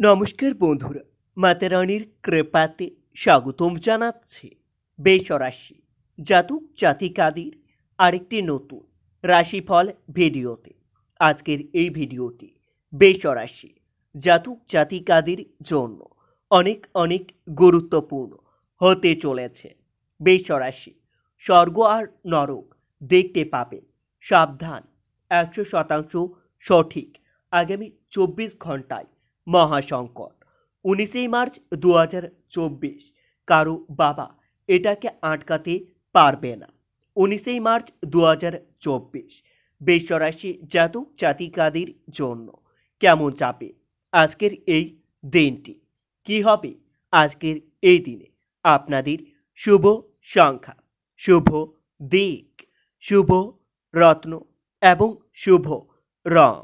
নমস্কার বন্ধুরা, মাতারানির কৃপাতে স্বাগতম জানাচ্ছে বেসরাশি জাতক জাতিকাদের আরেকটি নতুন রাশিফল ভিডিওতে। আজকের এই ভিডিওটি বেসরাশি জাতক জাতিকাদের জন্য অনেক অনেক গুরুত্বপূর্ণ হতে চলেছে। বেসরাশি স্বর্গ আর নরক দেখতে পাবেন, সাবধান, একশো শতাংশ সঠিক। আগামী চব্বিশ ঘন্টায় মহাসংকট। উনিশে মার্চ দু হাজার চব্বিশ। কারও বাবা এটাকে আটকাতে পারবে না। উনিশে মার্চ দু হাজার চব্বিশ। বেসরাশি জাতক জাতিকাদের জন্য কেমন যাবে আজকের এই দিনটি? কি হবে আজকের এই দিনে? আপনাদের শুভ সংখ্যা, শুভ দিক, শুভ রত্ন এবং শুভ রং।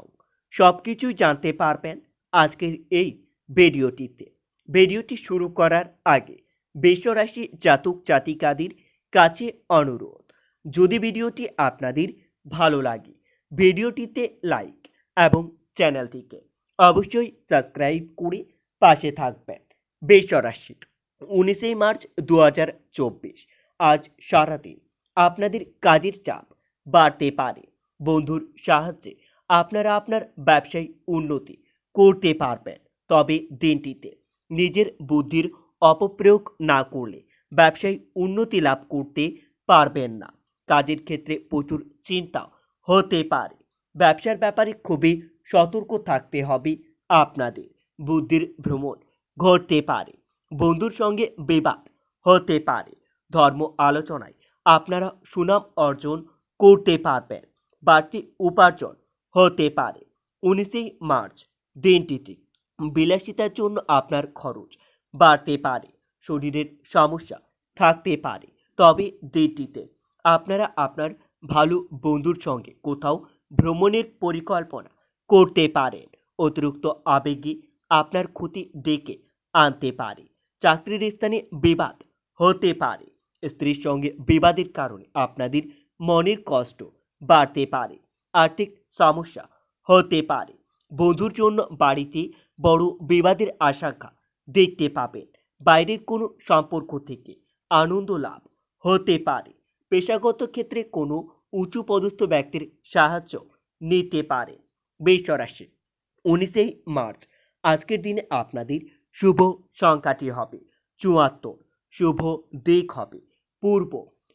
সব কিছুই জানতে পারবেন আজকের এই ভিডিওটিতে। ভিডিওটি শুরু করার আগে বেসরাশি জাতক জাতিকাদের কাছে অনুরোধ, যদি ভিডিওটি আপনাদের ভালো লাগে, ভিডিওটিতে লাইক এবং চ্যানেলটিকে অবশ্যই সাবস্ক্রাইব করে পাশে থাকবেন। বেসরাশি উনিশে মার্চ দু হাজার চব্বিশ, আজ সারাদিন আপনাদের কাজের চাপ বাড়তে পারে। বন্ধুর সাহায্যে আপনারা আপনার ব্যবসায় উন্নতি করতে পারবেন তবে দিনটিতে নিজের বুদ্ধির অপপ্রয়োগ না করলে ব্যবসায় উন্নতি লাভ করতে পারবেন না। কাজের ক্ষেত্রে প্রচুর চিন্তা হতে পারে। ব্যবসার ব্যাপারে খুবই সতর্ক থাকতে হবে আপনাদের। বুদ্ধির ভ্রমণ ঘটতে পারে। বন্ধুর সঙ্গে বিবাদ হতে পারে। ধর্ম আলোচনায় আপনারা সুনাম অর্জন করতে পারবেন। বাড়তি উপার্জন হতে পারে। উনিশে মার্চ দিনটিতে বিলাসিতার জন্য আপনার খরচ বাড়তে পারে, শরীরের সমস্যা থাকতে পারে। তবে দিনটিতে আপনারা আপনার ভালো বন্ধুর সঙ্গে কোথাও ভ্রমণের পরিকল্পনা করতে পারেন। অতিরিক্ত আবেগী আপনার ক্ষতি ডেকে আনতে পারে। চাকরির স্থানে বিবাদ হতে পারে। স্ত্রীর সঙ্গে বিবাদের কারণে আপনাদের মনের কষ্ট বাড়তে পারে। আর্থিক সমস্যা হতে পারে। বন্ধুর জন্য বাড়িতে বড় বিবাদের আশঙ্কা দেখতে পাবেন। বাইরের কোনো সম্পর্ক থেকে আনন্দ লাভ হতে পারে। পেশাগত ক্ষেত্রে কোনো উঁচু পদস্থ ব্যক্তির সাহায্য নিতে পারেন বেসরাশি উনিশে মার্চ, আজকের দিনে আপনাদের শুভ সংখ্যাটি হবে চুয়াত্তর। শুভ দিক হবে পূর্ব।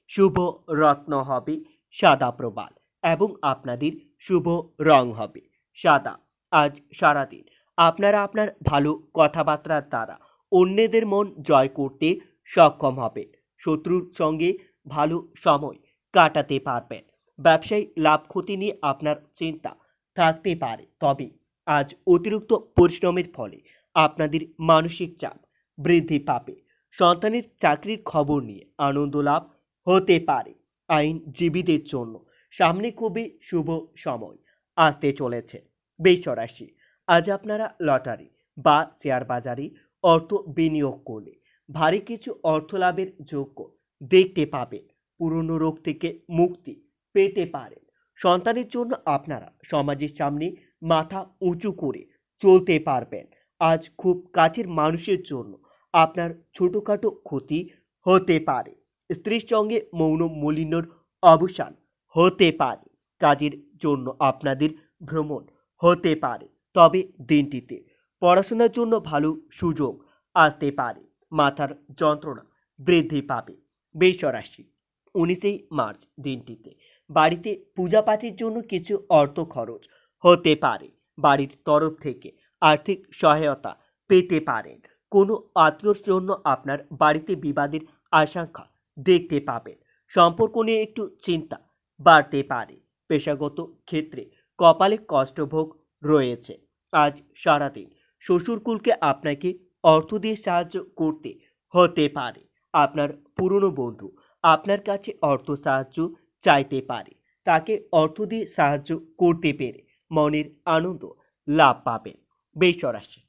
শুভ রত্ন হবে সাদা প্রবাল এবং আপনাদের শুভ রং হবে সাদা। আজ সারাদিন আপনারা আপনার ভালো কথাবার্তার দ্বারা অন্যদের মন জয় করতে সক্ষম হবেন। শত্রুর সঙ্গে ভালো সময় কাটাতে পারবেন। ব্যবসায়ী লাভ ক্ষতি নিয়ে আপনার চিন্তা থাকতে পারে। তবে আজ অতিরিক্ত পরিশ্রমের ফলে আপনাদের মানসিক চাপ বৃদ্ধি পাবে। সন্তানের চাকরির খবর নিয়ে আনন্দ লাভ হতে পারে আইনজীবীদের জন্য। সামনে খুবই শুভ সময় আসতে চলেছে। বেসরাশি আজ আপনারা লটারি বা শেয়ার বাজারে অর্থ বিনিয়োগ করলে ভারী কিছু অর্থ লাভের যোগ্য দেখতে পাবেন। পুরনো রোগ থেকে মুক্তি পেতে পারেন। সন্তানের জন্য আপনারা সমাজের সামনে মাথা উঁচু করে চলতে পারবেন। আজ খুব কাছের মানুষের জন্য আপনার ছোটোখাটো ক্ষতি হতে পারে। স্ত্রীর সঙ্গে মৌন মলিনর অবসান হতে পারে। কাজের জন্য আপনাদের ভ্রমণ হতে পারে। তবে দিনটিতে পড়াশোনার জন্য ভালো সুযোগ আসতে পারে। মাথার যন্ত্রণা বৃদ্ধি পাবে। বেসরাশি উনিশে মার্চ দিনটিতে বাড়িতে পূজাপাঠের জন্য কিছু অর্থ খরচ হতে পারে। বাড়ির তরফ থেকে আর্থিক সহায়তা পেতে পারেন। কোনো আত্মীয়র জন্য আপনার বাড়িতে বিবাদের আশঙ্কা দেখতে পাবেন। সম্পর্ক নিয়ে একটু চিন্তা বাড়তে পারে। পেশাগত ক্ষেত্রে কপালে কষ্টভোগ রয়েছে। আজ সারাদিন শ্বশুরকুলকে আপনাকে অর্থ দিয়ে সাহায্য করতে হতে পারে। আপনার পুরনো বন্ধু আপনার কাছে অর্থ সাহায্য চাইতে পারে। তাকে অর্থ দিয়ে সাহায্য করতে পেরে মনের আনন্দ লাভ পাবেন। বেসরাশি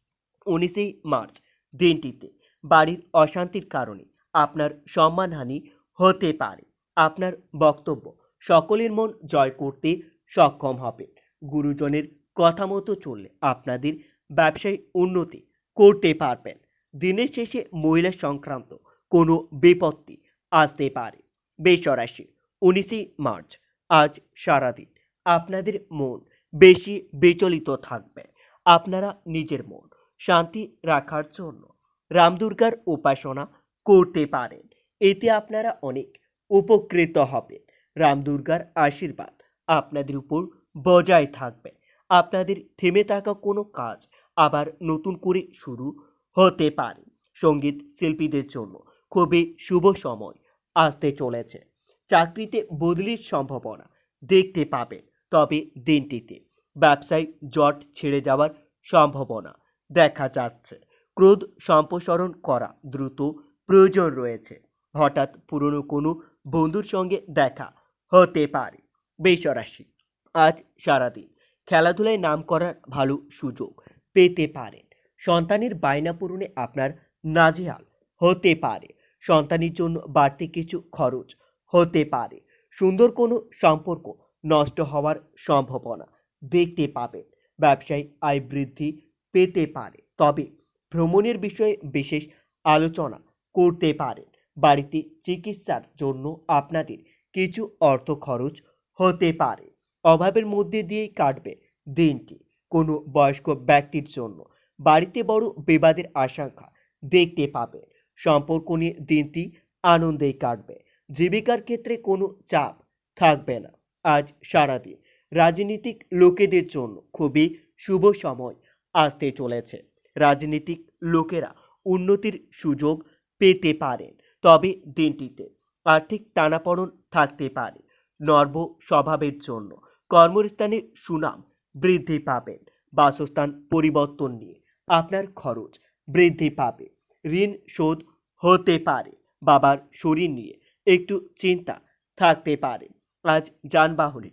উনিশেই মার্চ দিনটিতে বাড়ির অশান্তির কারণে আপনার সম্মানহানি হতে পারে। আপনার বক্তব্য সকলের মন জয় করতে সক্ষম হবেন। গুরুজনের কথা মতো চললে আপনাদের ব্যবসায় উন্নতি করতে পারবেন। দিনের শেষে মহিলা সংক্রান্ত কোনো বিপত্তি আসতে পারে। বেসরাশি উনিশে মার্চ, আজ সারাদিন আপনাদের মন বেশি বিচলিত থাকবে। আপনারা নিজের মন শান্তি রাখার জন্য রামদুর্গার উপাসনা করতে পারেন। এতে আপনারা অনেক উপকৃত হবেন। রামদুর্গার আশীর্বাদ আপনাদের উপর বজায় থাকবে। আপনাদের থেমে থাকা কোনো কাজ আবার নতুন করে শুরু হতে পারে। সংগীত শিল্পীদের জন্য খুবই শুভ সময় আসতে চলেছে। চাকরিতে বদলির সম্ভাবনা দেখতে পাবেন তবে দিনটিতে ব্যবসায় জট ছেড়ে যাওয়ার সম্ভাবনা দেখা যাচ্ছে। ক্রোধ সম্প্রসারণ করা দ্রুত প্রয়োজন রয়েছে। হঠাৎ পুরনো কোনো বন্ধুর সঙ্গে দেখা হতে পারে। বেসরাশি আজ সারাদিন খেলাধুলায় নাম করার ভালো সুযোগ পেতে পারেন সন্তানের বায়না পূরণে আপনার নাজেহাল হতে পারে। সন্তানের জন্য বাড়তি কিছু খরচ হতে পারে। সুন্দর কোনো সম্পর্ক নষ্ট হওয়ার সম্ভাবনা দেখতে পাবেন। ব্যবসায় আয় বৃদ্ধি পেতে পারে। তবে ভ্রমণের বিষয়ে বিশেষ আলোচনা করতে পারেন। বাড়িতে চিকিৎসার জন্য আপনাদের কিছু অর্থ খরচ হতে পারে। অভাবের মধ্যে দিয়েই কাটবে দিনটি কোনো বয়স্ক ব্যক্তির জন্য। বাড়িতে বড় বিবাদের আশঙ্কা দেখতে পাবে। সম্পর্ক নিয়ে দিনটি আনন্দেই কাটবে। জীবিকার ক্ষেত্রে কোনো চাপ থাকবে না। আজ সারাদিন রাজনীতিক লোকেদের জন্য খুবই শুভ সময় আসতে চলেছে। রাজনীতিক লোকেরা উন্নতির সুযোগ পেতে পারেন, তবে দিনটিতে আর্থিক টানাপড়ন থাকতে পারে। নর্ব স্বভাবের জন্য কর্মস্থানে সুনাম বৃদ্ধি পাবেন বাসস্থান পরিবর্তন নিয়ে আপনার খরচ বৃদ্ধি পাবে। ঋণ শোধ হতে পারে। বাবার শরীর নিয়ে একটু চিন্তা থাকতে পারে। আজ যানবাহনে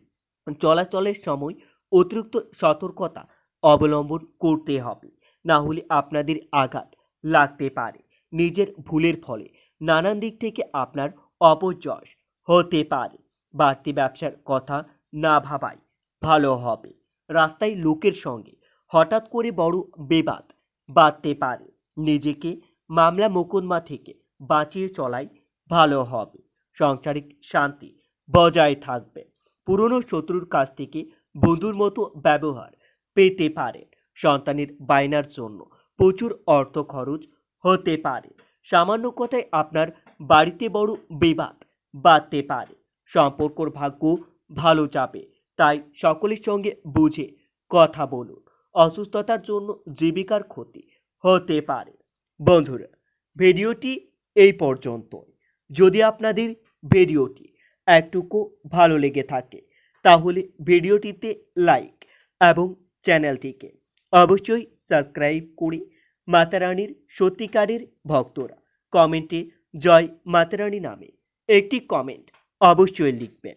চলাচলের সময় অতিরিক্ত সতর্কতা অবলম্বন করতে হবে। না হলে আপনাদের আঘাত লাগতে পারে। নিজের ভুলের ফলে নানান দিক থেকে আপনার অপযশ হতে পারে। বাড়তি ব্যবসার কথা না ভাবাই, ভালো হবে। রাস্তায় লোকের সঙ্গে, হঠাৎ করে বড় বিবাদ, বাঁধতে পারে। নিজেকে মামলা মোকদ্দমা থেকে বাঁচিয়ে চলাই ভালো হবে। সাংসারিক শান্তি বজায় থাকবে। পুরনো শত্রুর কাছ থেকে বন্ধুর মতো ব্যবহার পেতে পারে। সন্তানের বায়নার জন্য প্রচুর অর্থ খরচ হতে পারে। সামান্য কথায় আপনার বাড়িতে বড় বিবাদ বাঁধতে পারে। সম্পর্কর ভাগ্য ভালো যাবে। তাই সকলের সঙ্গে বুঝে কথা বলুন। অসুস্থতার জন্য জীবিকার ক্ষতি হতে পারে। বন্ধুরা, ভিডিওটি এই পর্যন্তই। যদি আপনাদের ভিডিওটি একটুকু ভালো লেগে থাকে, তাহলে ভিডিওটিতে লাইক এবং চ্যানেলটিকে অবশ্যই সাবস্ক্রাইব করে মাতারানীর সত্যিকারের ভক্তরা কমেন্টে জয় মাতারানী নামে একটি কমেন্ট অবশ্যই লিখবেন।